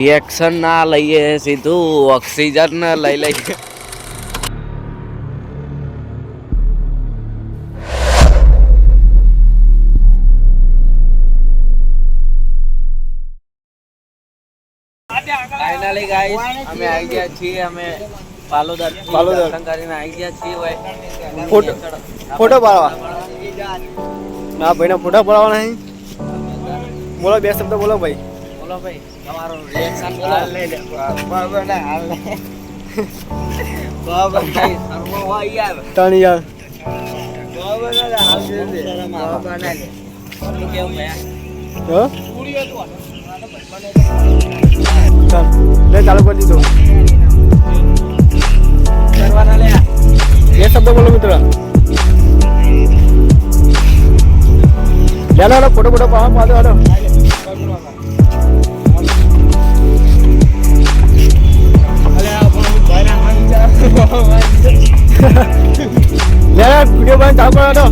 Reaction ના લઈએ સીધું ઓક્સિજન લઈ લઈએ. ફાઇનલી ગાઈસ અમે આવી ગયા છીએ અમે પાલોદર પાલોદર. કરીને આવી ગયા છીએ ફોટો ફોટો પાડવા. ના ભાઈના ફોટા પાડવાના બોલો બે શબ્દ બોલો ભાઈ. બોલો ભાઈ. તમારું રિએક્શન બોલો લઈ લે. બરાબર ને હાલ ને બરાબર ભાઈ સર્વો હોય યાર ત્રણ યાર બરાબર ને હાલ દે દે બરાબર ને લે. કેવું ભાઈ? હો? ચાલ. લે ચાલુ કરી દીધો. કરવાના લે બે શબ્દ બોલો મિત્ર. લે લે ફોટો ફોટો પાડો પાડો લે વીડિયો બનાવી ચાલુ કરો હાલો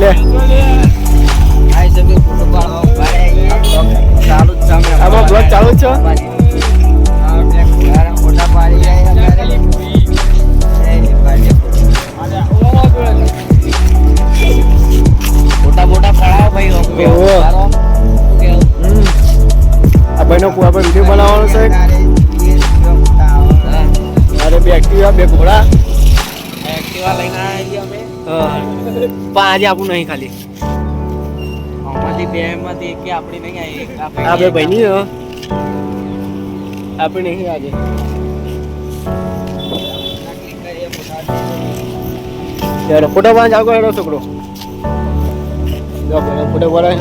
લે. આમાં બ્લોગ ચાલુ છે? એક્ટિવા બે ઘોડા. એક્ટિવા લઈને આવ્યા અમે. પણ આજે આપણું નહીં ખાલી. અમારી બે માંથી એક આપણી નહીં આવી. આપણે આ બે આપણી ભાઈની આપણી નહીં આજે. ફોટો પાંચ એનો છોકરો? ફોટો પાડે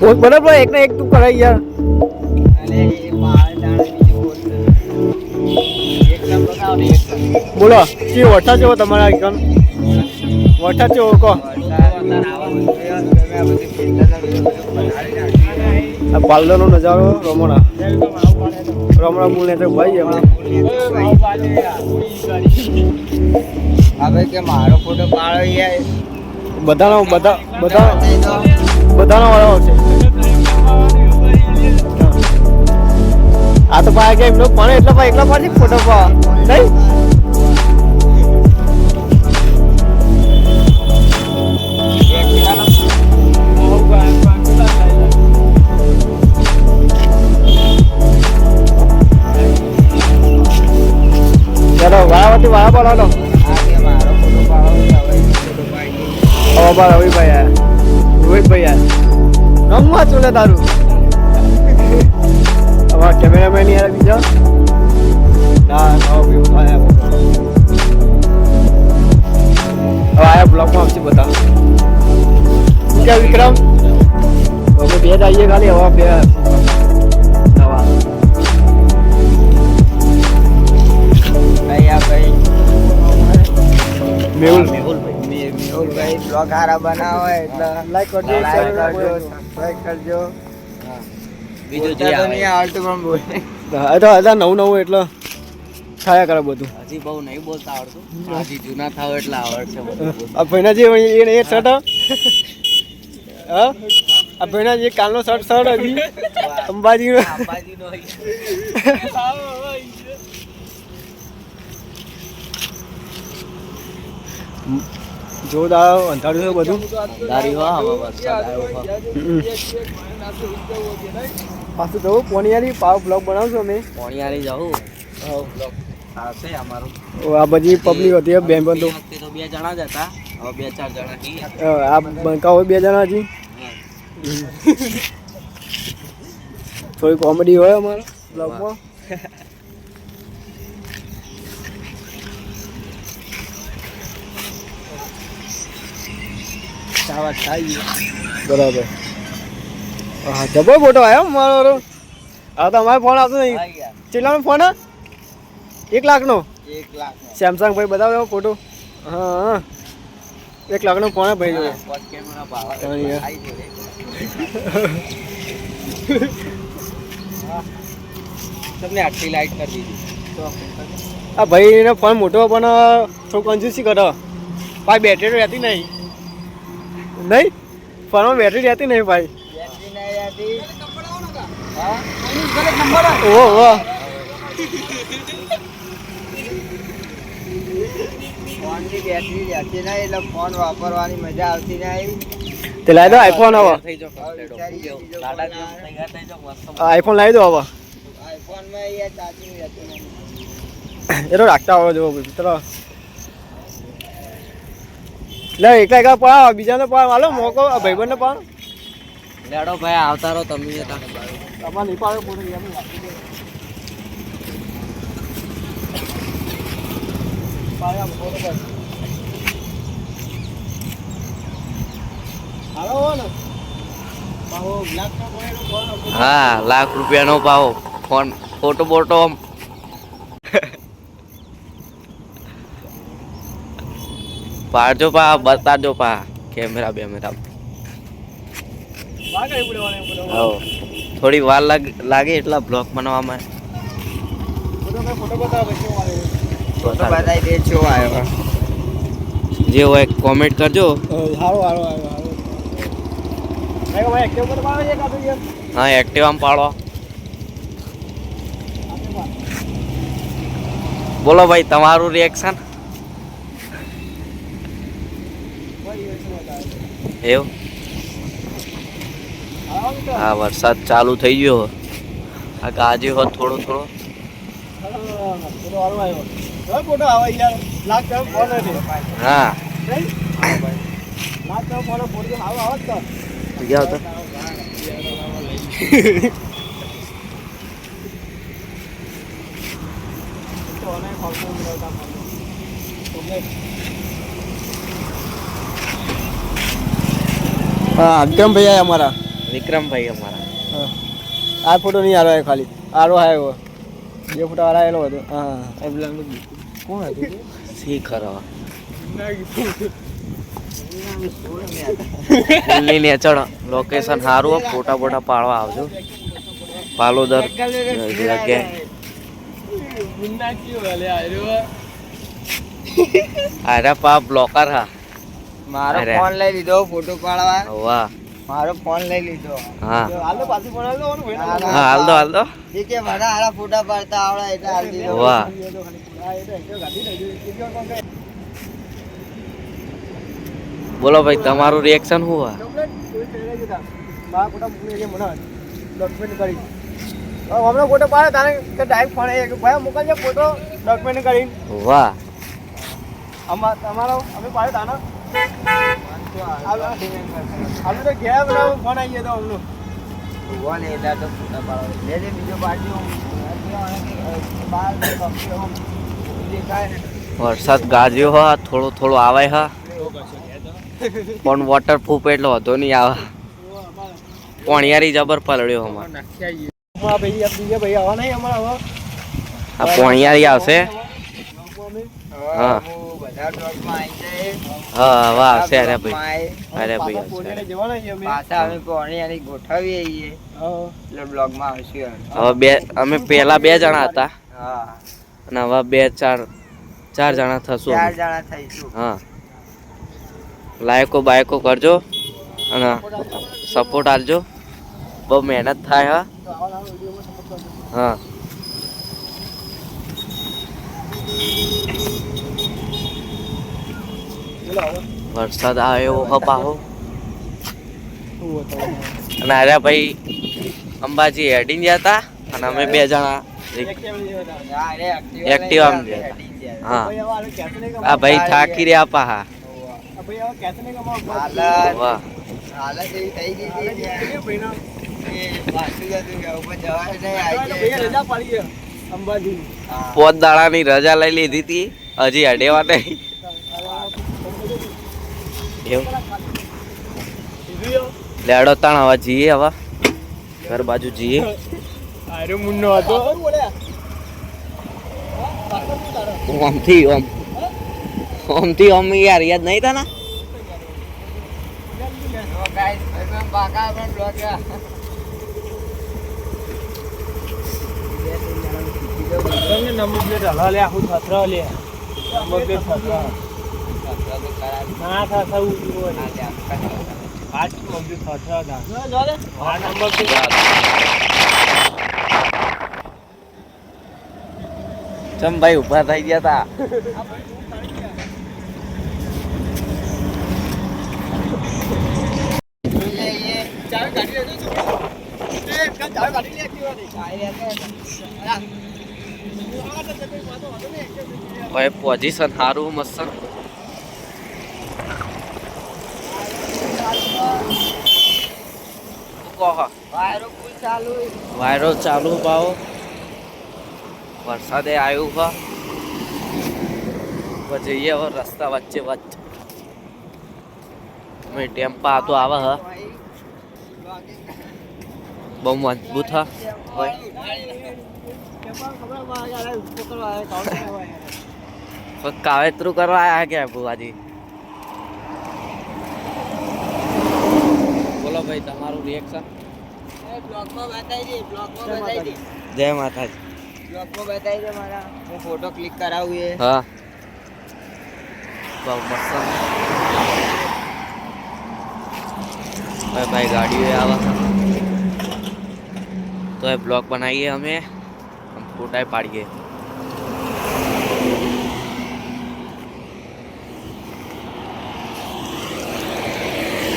પોસ્ટ બરાબર એક ને એક તું કરાય યાર. એકદમ એકદમ. બોલો. કે વરસાદ જેવો તમારા એકન વરસાદ જેવો કહો. આ પાર્લરનો નજારો રમણા. રમણા મૂળ ને તો ભાઈ હવે કે મારો ફોટો પાડો યાર. બધાનો બધા બધા. બધાનો વાળો આવશે. આ તો ભાઈ કે એમનો પણ એટલા ભાઈ એકલા પાડી ફોટો પા નહીં? ચાલો વાળાવતી વાળા બોલાવો હવે બાર રવિભાઈ આયા રોહિતભાઈ યાર રમવા ચોલે તારું અમારા કેમેરામેન યાર બીજા. ના ના વ્યૂ આયા હવે આયા બ્લોગમાં આવશે બધા. શું વિક્રમ? અમે બે જ આવીએ ખાલી, હવા બે હારા બનાવો એટલે લાઈક કરજો લાઈક કરજો, બીજું જે આવે. નહીં આવડતું પણ બોલે હા તો હતા નવું નવું એટલે થયા કરે બધું. હજી બહુ નહીં બોલતા આવડતું. હજી જૂના થાવ એટલે આવડશે બધું. આ ભાઈના જે એ એ શર્ટ હા. આ ભાઈના જે કાલનો શર્ટ શર્ટ હજી. અંબાજીનો. અંબાજીનો જોરદાર અંધારું છે બધું. પાછું જવું પોણિયારી પાવ બ્લોગ બનાવશો અમે. પોણિયારી જવું આ બધી પબ્લિક હતી બેન બંધુ. બે જણા જ હતા હવે બે ચાર જણા આ બંકા હોય બે જણા હજી? થોડી કોમેડી હોય અમારા બ્લોગમાં. ચાવા ખાઈએ. બરાબર. હા જબો ફોટો આવ્યો મારો? હા તો અમારે ફોન આવતો નહીં. આવી કેટલાનો ફોન હા? એક લાખનો? એક લાખ. સેમસંગ ભાઈ બતાવ્યો ફોટો હા એક લાખનો ફોન ભાઈ. આવી ગયો. તમને આટલી લાઈટ કરી દીધી. આ ભાઈને ફોન મોટો પણ થોડું કન્ઝ્યુસી કરો ભાઈ બેટરી રહેતી નહીં. નહીં? ફોનમાં બેટરી રહેતી નહીં ભાઈ. ઓહો ફોનની બેટરી રહેતી નહીં એટલે ફોન વાપરવાની મજા આવતી નહીં તે લાવી દો આઈફોન હવે. આઈફોન લાવી દો હવે. આઈફોનમાં યાર ચાર્જિંગ રહેતું નહીં એ તો રાખતા હોય જો ચલો લે એકા એકા પડાવો બીજાને પડાવો. હાલો મોકો ભાઈબંધને પડાવો. લેડો ભાઈ આવતા રહો તમે તમારે નહીં પાડો પૂરો હો લાખ રૂપિયાનો ભાવ ફોન ફોટો બોટો આમ પાડજો પા બતાજો પા. કેમેરા બેમેરા. થોડી વાર લાગ- લાગે એટલા બ્લોક બનાવવામાં. જે હોય કોમેન્ટ કરજો. હા એક્ટિવ આમ પાડો. બોલો ભાઈ તમારું રિએક્શન એવું? આ વરસાદ ચાલુ થઈ ગયો. આ ગાજ્યો હોત થોડો થોડો. હા. ગયા તો તો અને ફોટો મિલાવતા હા એકદમ ભૈયા અમારા. વિક્રમભાઈ અમારા. હા. આ ફોટો નહીં હારો આવ્યો ખાલી આડો આવ્યો બે ફોટો હારા આવેલો હતો. હા કોણ હતું? સી ખરો લઈને ચડો લોકેશન સારું હો, ફોટા ફોટા પાડવા આવજો. પાલોદર જગ્યાએ આરા પા બ્લોકર હા. મારો ફોન લઈ લીધો ફોટો પાડવા. વાહ. મારો ફોન લઈ લીધો. હા. હાલ પાછી ફોન હાલ દો હા, હાલ દો હાલ દો. એ કે મારા હારા ફોટા પાડતા આવડે એટલે હાલ દીધો વાહ હા, એ તો એકદમ ગાડી લઈ ગઈ. એ બી કોણ કહે? બોલો ભાઈ તમારું રિએક્શન શું હોય? ડોક્યુમેન્ટ કરી હમણાં ફોટો પાડે તારે કે ફોન એ ભાઈ મોકલજે ફોટો ડોક્યુમેન્ટ કરી વાહ અમાર તમારો અમે પાડે તાના આપણે તો ઘેર બધા ફોન આવી ગયો અમનો. ફોન એટલા તો ફોટા પાડવા. લે લે બીજો પાડજો. બાર કંપની હોમ દેખાય વરસાદ ગાજ્યો હા થોડો થોડો આવે હા. પણ વોટરપ્રૂફ એટલો હતો નહીં આવે. પોણિયારી જબર પલળ્યો હમણાં અમારા આ પોણિયારી આવશે? હા. હું બધા બ્લોગમાં આવી જાય હા હવે આવશે અરે ભાઈ અરે. ભાઈ પાછા અમે પોણી આની એટલે બ્લોગમાં આવશું હવે બે અમે પહેલા બે જણા હતા. હા. અને હવે બે ચાર ચાર જણા થશું ચાર જણા થઈશું. હા. લાયકો બાયકો કરજો અને સપોર્ટ આપજો. બહુ મહેનત થાય હા. હા. વરસાદ આવ્યો હપાહો શું અને અરે ભાઈ અંબાજી હેડીને ગયા હતા અને અમે બે જણા એક કેમ નહીં હતા? હા, આ ભાઈ થાકી રહ્યા પાહા એવી. પોત દાડાની રજા લઈ લીધી હતી હજી હડેવા નહીં. એવું. લેડો તાણ હવે જઈએ હવે. ઘર બાજુ જઈએ. અરે મુન્નો હતો. ઓમથી ઓમ. ઓમથી ઓમ યાર યાદ નહીં તા ના આ. બે હલા લે આખું છત્ર લે તો ખરાબ ના થા થઈ ગયા તા. ભાઈ પોઝિશન સારું મસ્ત. વાયરો ચાલુ ભાવ વરસાદે આવ્યું હા. જઈએ હવે રસ્તા વચ્ચે વચ્ચે. અમે ટેમ્પા તો આવે હ. બહુ મજબૂત હા. કાવેતરું કરવા આયા કે બુવાજી બોલો ભાઈ તમારું રિએક્શન બ્લોકમાં બતાવી દે બ્લોકમાં બતાવી દે. જય માતાજી. બ્લોકમાં બતાવી દે મારા. હું ફોટો ક્લિક કરાવું એ. હા. બહુ મસ્ત. ભાઈ ભાઈ ગાડીઓ આવે છે. તો એ બ્લોગ બનાવીએ અમે. આમ ફોટા પાડીએ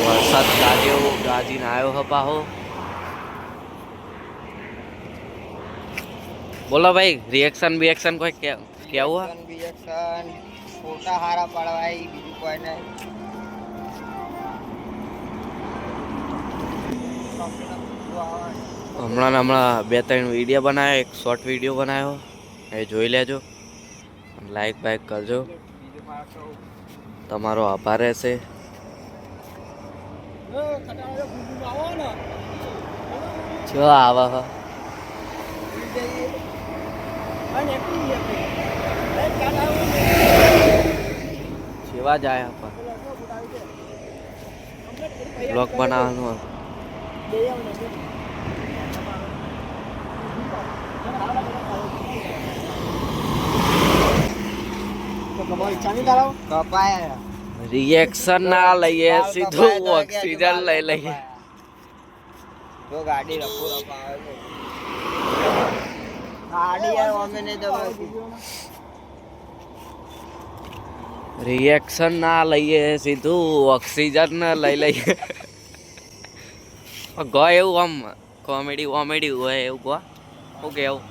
વરસાદ ગાજીને આવ્યો હ પાહો. બોલો ભાઈ રિએક્શન બિએક્શન કોઈ કે કેવું હે? રિએક્શન ફોટા હારા પાડવાય બીજું કોઈ નહીં. હમણાં હમણાં બે ત્રણ વીડિયો બનાવ્યો એક શોર્ટ વીડિયો બનાવ્યો એ જોઈ લેજો. લાઈક બાઈક કરજો. તમારો આભાર રહેશે. જો આવે હ જેવા જાય આપા બ્લોગ બનાવવાનું કપાય રિએક્શન ના લઈએ સીધું ઓક્સિજન લઈ લઈએ. જો ગાડી રફુ રફ આવે ગાડી યાર અમે ને રિએક્શન ના લઈએ સીધું ઓક્સિજન લઈ લઈએ. ગો એવું આમ કોમેડી કોમેડી હોય એવું ગો. શું કેવું?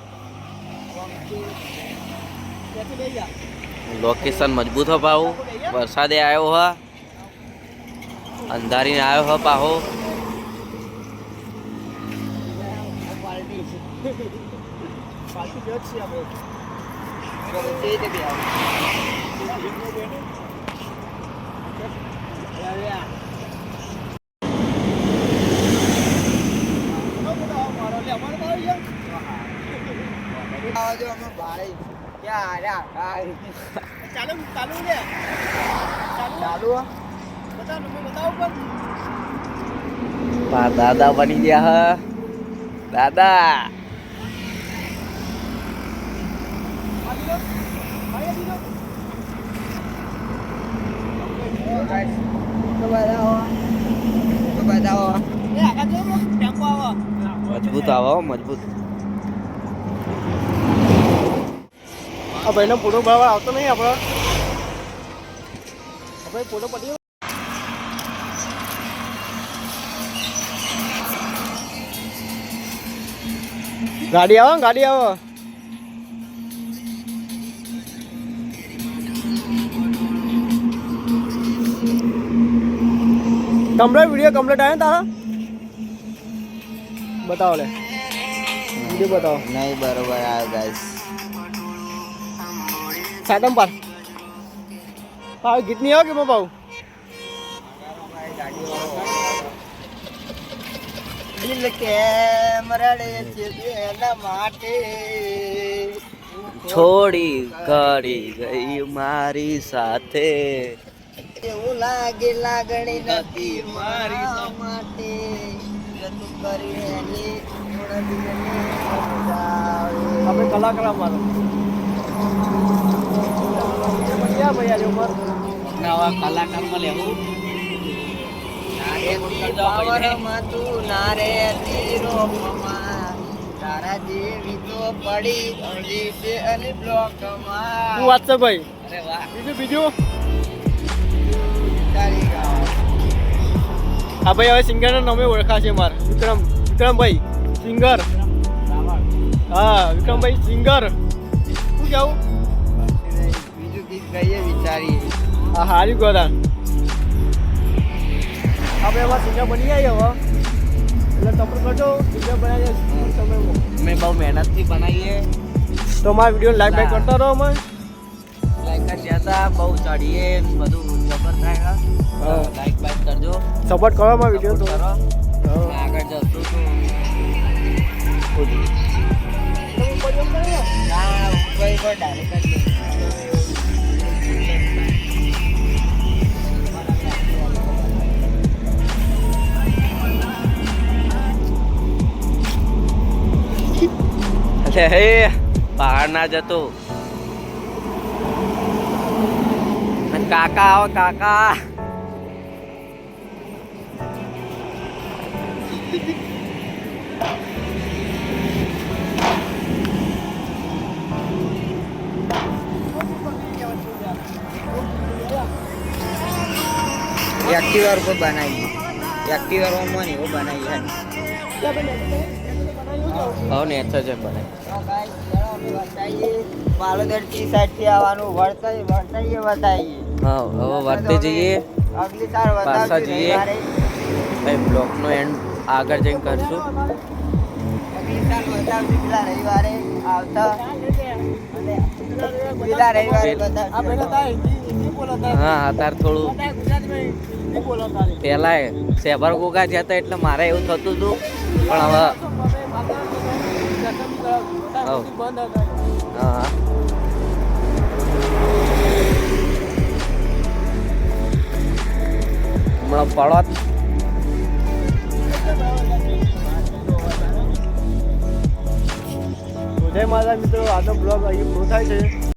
લોકેશન મજબૂત હો પાહુ. વરસાદે આવ્યો હ. અંધારીને આવ્યો હ પાહો. તે રીતે બી આવે. આવો જો અમે ભાડે કાંઈ. ચાલુ હો? પા દાદા બની ગયા હ. દાદા. મજબૂત આવો મજબૂત. આ ભાઈનો ફોટો ભાવ આવતો નહીં આપણો. ભાઈ પડી ગાડી આવો ગાડી આવો. કમ્પ્લેટ વીડિયો કમ્પ્લેટ આવે તારા? બતાવો લે. વીડિયો બતાવો. નહીં, બરોબર આવ્યો ગાઈસ સાતમ પાર. પાવ નહીં આવે કે પાવ દિલ કેમ રડે છે તેના માટે. છોડી કરી ગઈ મારી સાથે. એવું લાગે લાગણી નથી મારી માટે. જતું કરી એની ગુણ દિલને આપણે કલાકાર મારો બન્યા ભાઈ? ઉપર નવા કલાકારમાં લેવું સિંગર સિંગરના નામે ઓળખાશે માર. વિક્રમ વિક્રમભાઈ સિંગર. હા વિક્રમભાઈ સિંગર. શું કેવું? ગાઈએ વિચારીએ. હા હારી ગોદા આપણે એમાં સિંગર બની જાય હવે. એટલે તમે કરજો સિંગર બનાવી તમે મેં બહુ મહેનતથી બનાવીએ. તો મારા વીડિયો લાઈક બાઈક કરતા રહો અમે લાઈક જતા હતા બહુ ચડીએ બધું જબર થાય. લાઈક બાઈક કરજો. સપોર્ટ કરો મારા વીડિયો તો. કરો. આગળ જશું. તો ના કોઈ પણ ડાયરેક્ટ જ અરે હે બહાર ના જતો અને કાકા આવો કાકા એક્ટિવા પર બનાવીએ એક્ટિવા માં ને એવું બનાવીએ હવે નેચર છે બને માલોદરથી આવવાનું વળતાઈ વળતાઈએ બતાવીએ હા હવે વર્તે જઈએ. અગલી પાછા જઈએ. બ્લોકનો એન્ડ આગળ જઈને કરશું. અગલી સાલ બતાવશું પેલા રવિવારે આવતા. પેલા રવિવારે તારે થોડું પહેલાં સેબર ગોગા જતા એટલે મારે એવું થતું હતું. પણ હવ. હા હમણાં પડત જય માતા મિત્રો આજનો બ્લોગ અહીં પૂરો થાય છે.